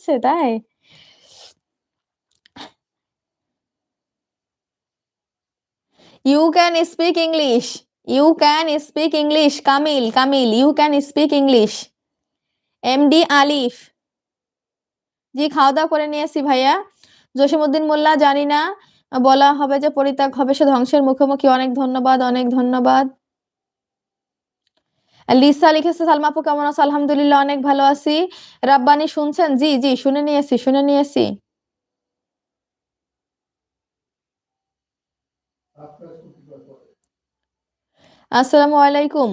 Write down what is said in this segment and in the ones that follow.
আছে তাই? You can speak English you can speak English Kamil Kamil you can speak English MD Alif ji খাওয়া দাওয়া করে নিয়েছি ভাইয়া। জসিমউদ্দিন মোল্লা, জানি না। বলা হবে যে পরিত্যাগ হবে, সে ধ্বংসের মুখোমুখি। অনেক ধন্যবাদ অনেক ধন্যবাদ। লিসা লিখেছে, সালমা আপু কেমন আছো? আলহামদুলিল্লাহ অনেক ভালো আছি। রাব্বানি শুনছেন? জি জি, শুনে নিয়েছি শুনে নিয়েছি। আসসালামু আলাইকুম।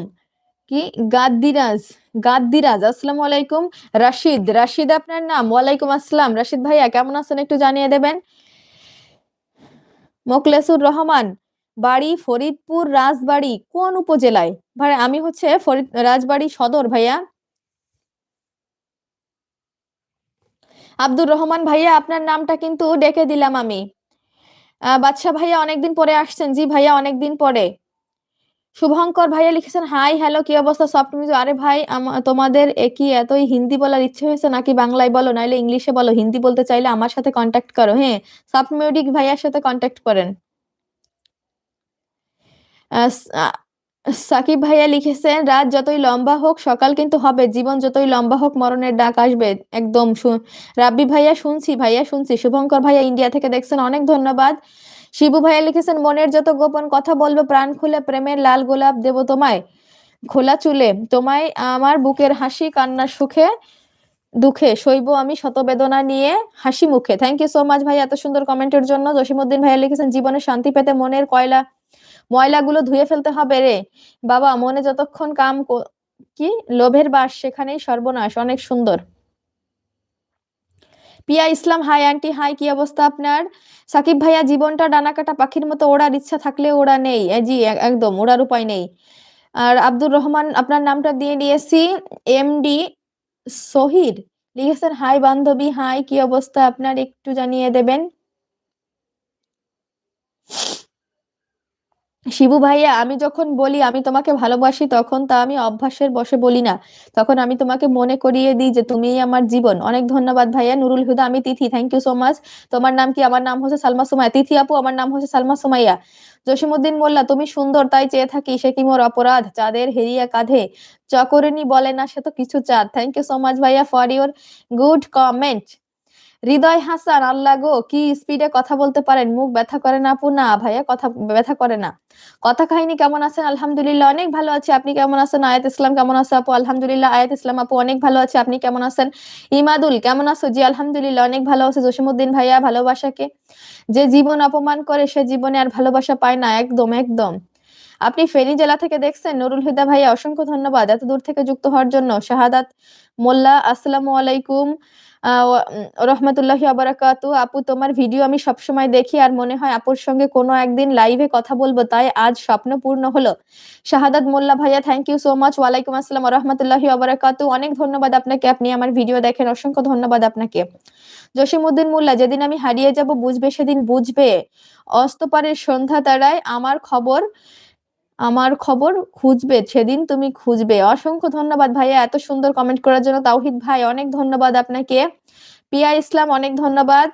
কি? গাদ্দিরাজ গাদ্দিরাজ, আসসালামু আলাইকুম। রাশিদ রাশিদ আপনার নাম? ওয়ালাইকুম আসসালাম। রাশিদ ভাইয়া, কেমন আছেন একটু জানিয়ে দেবেন? মোকলেসুর রহমান বাড়ি ফরিদপুর রাজবাড়ি কোন উপজেলায়? ভাই, আমি হচ্ছে ফরিদ রাজবাড়ি সদর, ভাইয়া। আব্দুর রহমান ভাইয়া, আপনার নামটা কিন্তু ডেকে দিলাম আমি। আহ বাদশা ভাইয়া অনেকদিন পরে আসছেন। জি ভাইয়া, অনেকদিন পরে। শুভঙ্কর ভাইয়া লিখেছেন, হাই, হ্যালো, কি অবস্থা? সফট মিউজিক আরে ভাই তোমাদের কি এতই হিন্দি বলার ইচ্ছে হয়েছে নাকি বাংলায় বলো? নাইলে ইংলিশে বলো। হিন্দি বলতে চাইলে আমার সাথে কন্ট্যাক্ট করো হ্যাঁ? সফট মিউজিক ভাইয়ার সাথে কন্ট্যাক্ট করেন। সাকিব ভাইয়া লিখেছেন, রাত যতই লম্বা হোক, সকাল কিন্তু হবে। জীবন যতই লম্বা হোক, মরণের ডাক আসবে। একদম রাব্বি ভাইয়া শুনছি ভাইয়া শুনছি। শুভঙ্কর ভাইয়া ইন্ডিয়া থেকে দেখছেন, অনেক ধন্যবাদ। শিবু ভাইয়া লিখেছেন, মনের যত গোপন কথা বলব, প্রাণ খুলে প্রেমের লাল গোলাপ দেব তোমায়। খোলা চুলে তোমায় আমার বুকের হাসি কান্নার সুখে, দুঃখে সইব আমি শত বেদনা নিয়ে হাসি মুখে। থ্যাংক ইউ সো মাচ ভাই এত সুন্দর কমেন্টের জন্য। জসিমুদ্দিন ভাইয়া লিখেছেন, জীবনে শান্তি পেতে মনের কয়লা ময়লাগুলো ধুয়ে ফেলতে হবে রে। বাবা, মনে যতক্ষণ কাম কি লোভের বাস সেখানেই সর্বনাশ, অনেক সুন্দর। Piya Islam, hi aunty, hi, কি অবস্থা আপনার? সাকিব ভাইয়া, জীবনটা ডানাকাটা পাখির মতো, ওড়ার ইচ্ছা থাকলে ওড়া নেই। জি একদম, ওড়ার উপায় নেই। আর আব্দুর রহমান, আপনার নামটা দিয়ে দিয়েছি এমডি সহির। লিখেছেন, হাই বান্ধবী, হাই, কি অবস্থা? আপনার একটু জানিয়ে দেবেন। শিবু ভাইয়া, আমি যখন বলি, আমি তোমাকে ভালোবাসি, তখন তা আমি অভ্যাসের বশে বলি না। তখন আমি তোমাকে মনে করিয়ে দিই যে, তুমিই আমার জীবন। অনেক ধন্যবাদ ভাইয়া। নুরুল হুদা, আমি Tithi. Thank you so much তোমার নাম কি? আমার নাম হচ্ছে সালমা সুমাইয়া। তিথি আপু, আমার নাম হচ্ছে সালমা সুমাইয়া। জসিমুদ্দিন মোল্লা, তুমি সুন্দর, তাই চেয়ে থাকি। সে কি মোর অপরাধ? চাঁদের হেরিয়া কাঁধে। চকরিনী বলে না, সে তো কিছু চাঁদ। থ্যাংক ইউ সো মাচ ভাইয়া for your good comment Hridoy Hasan, আল্লাহ গো, কি স্পিডে কথা বলতে পারেন? মুখ ব্যথা করে না আপু? না, ভাইয়া, কথা ব্যথা করে না। কথা কাহিনী কেমন আছেন? আলহামদুলিল্লাহ, অনেক ভালো আছি। আপনি কেমন আছেন? আয়াত ইসলাম কেমন আছে আপু? আলহামদুলিল্লাহ, আয়াত ইসলাম আপু, অনেক ভালো আছে। আপনি কেমন আছেন? ইমাদুল, কেমন আছো? জি, আলহামদুলিল্লাহ, অনেক ভালো আছে। জসিমুদ্দিন ভাইয়া, ভালোবাসাকে। যে জীবন অপমান করে, সে জীবনে আর ভালোবাসা পায় না। একদম একদম। আপনি ফেনী জেলা থেকে দেখছেন নুরুল হুদা ভাইয়া, অসংখ্য ধন্যবাদ এত দূর থেকে যুক্ত হওয়ার জন্য। শাহাদাত মোল্লা, আসসালামু আলাইকুম। রহমতুল্লাহি আবরাকাতু আপু, তোমার ভিডিও আমি সবসময় দেখি আর মনে হয় আপুর সঙ্গে কোনো একদিন লাইভে কথা বলব, তাই আজ স্বপ্ন পূর্ণ হলো। শাহাদাত মোল্লা ভাইয়া থ্যাংক ইউ সো মাচ ওয়ালাইকুম আসসালাম রহমতুল্লাহি আবরাকাতু অনেক ধন্যবাদ আপনাকে, আপনি আমার ভিডিও দেখেন, অসংখ্য ধন্যবাদ আপনাকে। জসিমউদ্দিন মোল্লা, যেদিন আমি হারিয়ে যাব, বুঝবে সেদিন বুঝবে। অস্তপারের সন্ধ্যা তারায় আমার খবর আমার খবর খুঁজবে, সেদিন তুমি খুঁজবে। অসংখ্য ধন্যবাদ ভাইয়া এত সুন্দর কমেন্ট করার জন্য। তাওহিদ ভাই, অনেক ধন্যবাদ আপনাকে। পিয়া ইসলাম, অনেক ধন্যবাদ।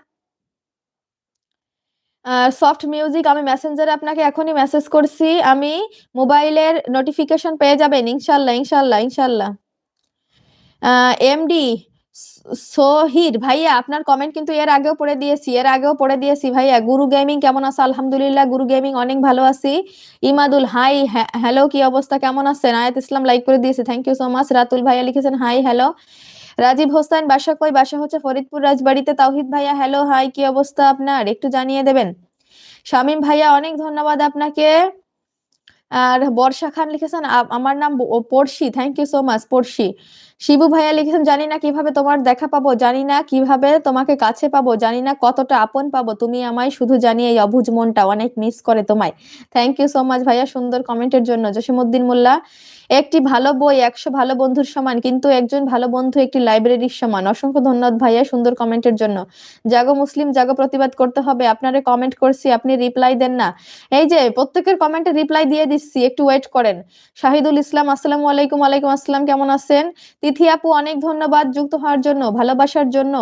সফট মিউজিক আমি মেসেঞ্জারে আপনাকে এখনই মেসেজ করছি। আমি মোবাইলের নোটিফিকেশন পেয়ে যাবেন, ইনশাল্লাহ ইনশাল্লাহ ইনশাল্লাহ। এমডি সোহির, ভাইয়া আপনার কমেন্ট কিন্তু এর আগেও পড়ে দিয়েছি, এর আগেও পড়ে দিয়েছি ভাইয়া। গুরু গেমিং কেমন আছে? আলহামদুলিল্লাহ, গুরু গেমিং অনেক ভালো আছি। ইমাদুল হাই হ্যালো কি অবস্থা? কেমন আছেন? আয়াত ইসলাম লাইক করে দিয়েছে thank you so much Ratul ভাইয়া লিখেছেন হাই হ্যালো রাজীব হোসেন, বাসা কই? বাসা হচ্ছে ফরিদপুর রাজবাড়িতে। তাওহিদ ভাইয়া হ্যালো হাই কি অবস্থা আপনার? একটু জানিয়ে দেবেন। শামীম ভাইয়া, অনেক ধন্যবাদ আপনাকে। আর বর্ষা খান লিখেছেন আমার নাম পড়শি থ্যাংক ইউ সো মাচ পড়শি। শিবু ভাইয়া লিখেছেন, জানি না কীভাবে তোমার দেখা পাবো, জানি না কীভাবে তোমাকে কাছে পাবো, জানি না কতটা আপন পাবো, তুমি আমায় শুধু জানি এই অবুঝ মনটা অনেক মিস করে তোমায়। থ্যাংক ইউ সো মাচ ভাইয়া, সুন্দর কমেন্টের জন্য। জসিমউদ্দিন মোল্লা, একটি ভালো বই, একশো ভালো বন্ধুর সমান, কিন্তু একজন ভালো বন্ধু একটি লাইব্রেরির সমান। অসংখ্য ধন্যবাদ ভাইয়া, সুন্দর কমেন্টের জন্য। জাগো মুসলিম, জাগো প্রতিবাদ করতে হবে। আপনারে কমেন্ট করছি, আপনি রিপ্লাই দেন না। এই যে, প্রত্যেকের কমেন্টে রিপ্লাই দিয়ে দিচ্ছি একটু ওয়েট করেন শাহিদুল ইসলাম আসসালামু আলাইকুম আলাইকুম আসসালাম কেমন আছেন তিথি আপু অনেক ধন্যবাদ যুক্ত হওয়ার জন্য, ভালোবাসার জন্য।